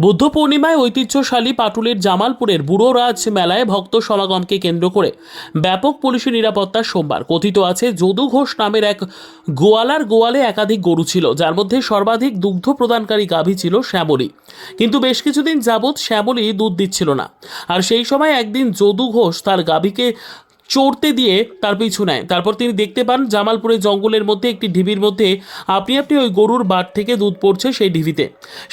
বুদ্ধ পূর্ণিমায় ঐতিহ্যশালী পাটুলের জামালপুরের বুড়ো রাজ মেলায় ভক্ত সমাগমকে কেন্দ্র করে ব্যাপক পুলিশি নিরাপত্তা সোমবার। কথিত আছে, যদু ঘোষ নামের এক গোয়ালার গোয়ালে একাধিক গরু ছিল, যার মধ্যে সর্বাধিক দুগ্ধ প্রদানকারী গাভী ছিল শ্যামলী। কিন্তু বেশ কিছুদিন যাবৎ শ্যামলী দুধ দিচ্ছিল না। আর সেই সময় একদিন যদু ঘোষ তার গাভীকে চড়তে দিয়ে তার পিছু নেয়। তারপর তিনি দেখতে পান জামালপুরের জঙ্গলের মধ্যে একটি ঢিবির মধ্যে আপনি আপনি ওই গরুর বাট থেকে দুধ পড়ছে সেই ঢিবিতে।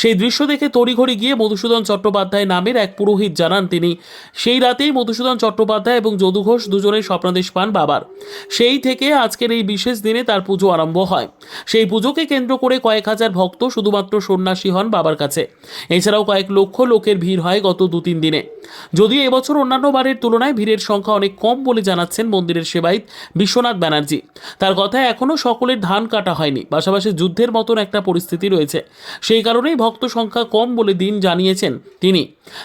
সেই দৃশ্য দেখে তড়িঘড়ি গিয়ে মধুসূদন চট্টোপাধ্যায় নামের এক পুরোহিত জানান তিনি, সেই রাতেই মধুসূদন চট্টোপাধ্যায় এবং যদু ঘোষ দুজনেই স্বপ্নাদেশ পান বাবার। সেই থেকে আজকের এই বিশেষ দিনে তার পুজো আরম্ভ হয়। সেই পুজোকে কেন্দ্র করে কয়েক হাজার ভক্ত শুধুমাত্র সন্ন্যাসী হন বাবার কাছে। এছাড়াও কয়েক লক্ষ লোকের ভিড় হয় গত দু তিন দিনে। যদিও এবছর অন্যান্য বারের তুলনায় ভিড়ের সংখ্যা অনেক কম বলে জানাচ্ছেন মন্দিরের সেবায়িত বিশ্বনাথ ব্যানার্জি। তার কথায় এখনও সকলের ধান কাটা হয়নি। পাশাপাশি যুদ্ধের মতন একটা পরিস্থিতি রয়েছে। সেই কারণেই ভক্ত সংখ্যা কম বলে দিন জানিয়েছেন তিনি।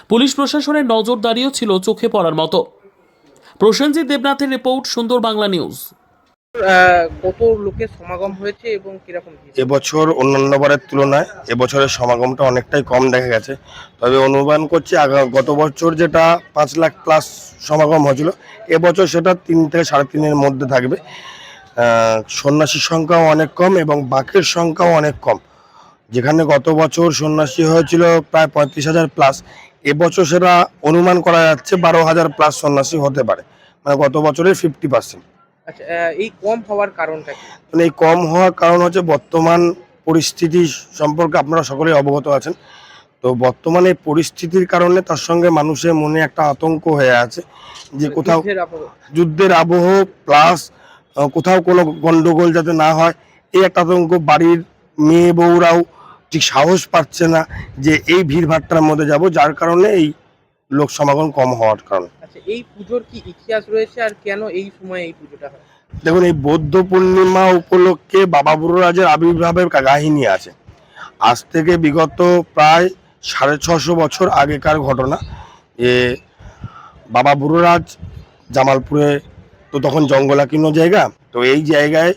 পুলিশ প্রশাসনের নজরদারিও ছিল চোখে পড়ার মতো। প্রসেনজিৎ দেবনাথের রিপোর্ট, সুন্দর বাংলা নিউজ। কত লোকের সমাগম হয়েছে এবং কীরকম এবছর অন্যান্য বারের তুলনায় এবছরের সমাগমটা অনেকটাই কম দেখা গেছে। তবে অনুমান করছি গত বছর যেটা পাঁচ লাখ প্লাস সমাগম হয়েছিল, এবছর সেটা তিন থেকে সাড়ে তিনের মধ্যে থাকবে। সন্ন্যাসীর সংখ্যাও অনেক কম এবং বাকের সংখ্যাও অনেক কম। যেখানে গত বছর সন্ন্যাসী হয়েছিল প্রায় পঁয়ত্রিশ হাজার প্লাস, এবছর সেটা অনুমান করা যাচ্ছে বারো হাজার প্লাস সন্ন্যাসী হতে পারে। মানে গত বছরের ফিফটি পার্সেন্ট। আচ্ছা এই কম হওয়ার কারণটা কি? মানে এই কম হওয়ার কারণ হচ্ছে বর্তমান পরিস্থিতি সম্পর্কে আপনারা সকলেই অবগত আছেন। তো বর্তমানে পরিস্থিতির কারণে তার সঙ্গে মানুষের মনে একটা আতঙ্ক হয়ে আছে যে কোথাও যুদ্ধের আবহ প্লাস কোথাও কোনো গন্ডগোল যাতে না হয় এই একটা আতঙ্ক বাড়ির মেয়ে বউরাও ঠিক সাহস পাচ্ছে না যে এই ভিড়ভাট্টার মধ্যে যাব যার কারণে এই লোক সমাগম কম হওয়ার কারণে। এই পুজোর কি ইতিহাস রয়েছে আর কেন এই সময় এই পুজোটা হয়? দেখুন, এই বৌদ্ধ পূর্ণিমা উপলক্ষে বাবা বুড়োরাজের আবির্ভাবের কাহিনী আছে। আজ থেকে বিগত প্রায় সাড়ে ছশো বছর আগেকার ঘটনা। যে বাবা বুড়োরাজ জামালপুরে তো তখন জঙ্গলাকীর্ণ জায়গা। তো এই জায়গায়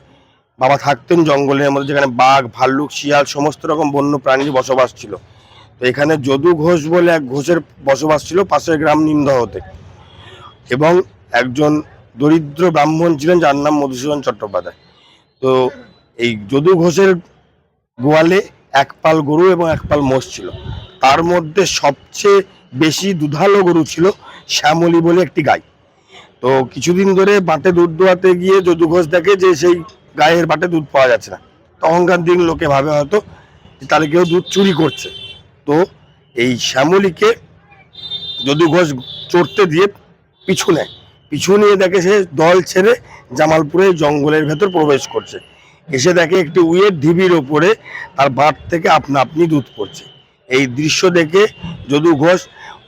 বাবা থাকতেন জঙ্গলের মধ্যে, যেখানে বাঘ, ভাল্লুক, শিয়াল সমস্ত রকম বন্য প্রাণীর বসবাস ছিল। তো এখানে যদু ঘোষ বলে এক ঘোষের বসবাস ছিল পাশের গ্রাম নিমদহতে। এবং একজন দরিদ্র ব্রাহ্মণ ছিলেন যার নাম মধুসূদন চট্টোপাধ্যায়। তো এই যদু ঘোষের গোয়ালে এক পাল গরু এবং এক পাল মোষ ছিল। তার মধ্যে সবচেয়ে বেশি দুধালো গরু ছিল শ্যামলী বলে একটি গাই। তো কিছুদিন ধরে বাটে দুধ দোয়াতে গিয়ে যদু ঘোষ দেখে যে সেই গায়ের বাটে দুধ পাওয়া যাচ্ছে না। তখনকার দিন লোকে ভাবে হয়তো তাহলে কেউ দুধ চুরি করছে। তো এই শ্যামলীকে যদু ঘোষ চড়তে দিয়ে পিছু নেয়। পিছু নিয়ে দেখে সে দল ছেড়ে জামালপুরে জঙ্গলের ভেতর প্রবেশ করছে। এসে দেখে একটি উইয়ের ঢিবির ওপরে তার বাট থেকে আপনা আপনি দুধ পড়ছে। এই দৃশ্য দেখে যদু ঘোষ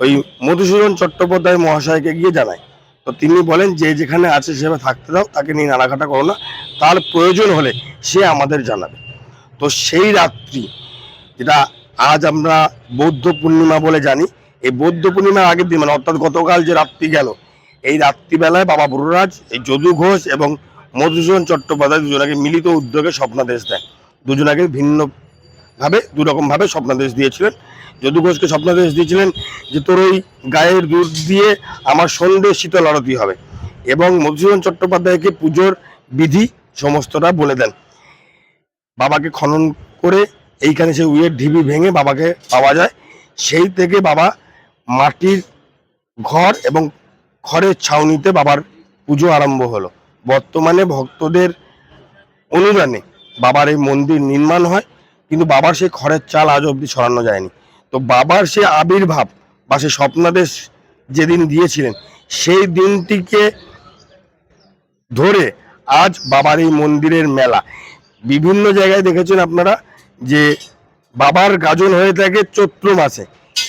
ওই মধুসূদন চট্টোপাধ্যায় মহাশয়কে গিয়ে জানায়। তো তিনি বলেন, যে যেখানে আছে সেভাবে থাকতে দাও, তাকে নিয়ে নাড়াঘাটা করো না। তার প্রয়োজন হলে সে আমাদের জানাবে। তো সেই রাত্রি, যেটা আজ আমরা বৌদ্ধ পূর্ণিমা বলে জানি এই বৌদ্ধ পূর্ণিমার আগের দিন মানে অর্থাৎ গতকাল যে রাত্রি গেল, এই রাত্রিবেলায় বাবা বুড়োরাজ, এই যদু ঘোষ এবং মধুসূদন চট্টোপাধ্যায় দুজনাকে মিলিত উদ্যোগে স্বপ্নাদেশ দেয় দুজনাকে ভিন্ন ভাবে দুরকম ভাবে স্বপ্নাদেশ দিয়েছিলেন। যদু ঘোষকে স্বপ্নাদেশ দিয়েছিলেন যে, তোর ওই গায়ের দুধ দিয়ে আমার সন্ধে শীতল আরতি হবে। এবং মধুসূদন চট্টোপাধ্যায়কে পুজোর বিধি সমস্তটা বলে দেন। বাবাকে খনন করে এইখানে সেই উইয়ের ঢিবি ভেঙে বাবাকে পাওয়া যায়। সেই থেকে বাবা মাটির ঘর এবং খড়ের ছাউনিতে বাবার পুজো আরম্ভ হলো। বর্তমানে ভক্তদের অনুদানে বাবার এই মন্দির নির্মাণ হয়, কিন্তু বাবার সেই খড়ের চাল আজ অবধি সরানো যায়নি। তো বাবার সে আবির্ভাব বা সে স্বপ্নাদেশ যেদিন দিয়েছিলেন, সেই দিনটিকে ধরে আজ বাবার এই মন্দিরের মেলা। বিভিন্ন জায়গায় দেখেছেন আপনারা যে বাবার গাজন হয়ে থাকে চৈত্র মাসে।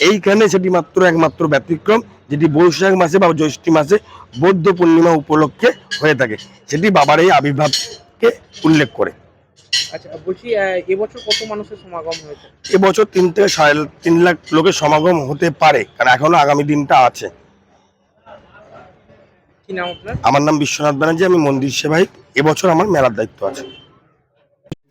এইখানে সেটি মাত্র একমাত্র ব্যতিক্রম যেটি বৈশাখ মাসে বা জ্যৈষ্ঠী মাসে বৌদ্ধ পূর্ণিমা উপলক্ষে হয়ে থাকে। সেটি বাবার এই আবির্ভাবকে উল্লেখ করে। আচ্ছা বলছি এবছর কত মানুষের সমাগম হয়েছে? এবছর তিন থেকে সাড়ে তিন লাখ লোকের সমাগম হতে পারে কারণ এখনও আগামী দিনটা আছে। কি নাম আপনার? আমার নাম বিশ্বনাথ ব্যানার্জি আমি মন্দির সেবাই এবছর আমার মেলার দায়িত্ব আছে।